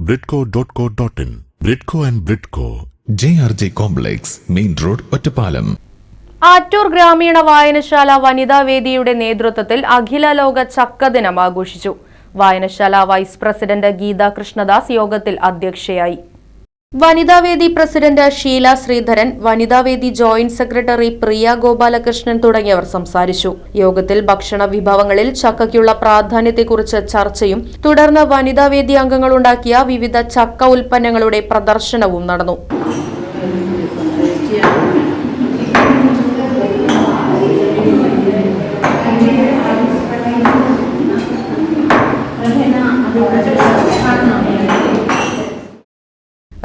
Bridco dot co dot in Bridco and Bridco J R J complex main road Ottapalam Attur ഗ്രാമീണ വായനശാല വനിതാ വേദിയുടെ നേതൃത്വത്തിൽ അഖില ലോക ചക്ക ദിനം ആഘോഷിച്ചു. വായനശാല വൈസ് പ്രസിഡന്റ് ഗീത കൃഷ്ണദാസ് യോഗത്തിൽ അധ്യക്ഷയായി. വനിതാവേദി പ്രസിഡന്റ് ഷീല ശ്രീധരൻ വനിതാവേദി ജോയിന്റ് സെക്രട്ടറി പ്രിയ ഗോപാലകൃഷ്ണൻ തുടങ്ങിയവർ സംസാരിച്ചു. യോഗത്തിൽ ഭക്ഷണ വിഭവങ്ങളിൽ ചക്കയ്ക്കുള്ള പ്രാധാന്യത്തെക്കുറിച്ച് ചർച്ചയും തുടർന്ന് വനിതാവേദി അംഗങ്ങൾ വിവിധ ചക്ക ഉൽപ്പന്നങ്ങളുടെ പ്രദർശനവും നടന്നു.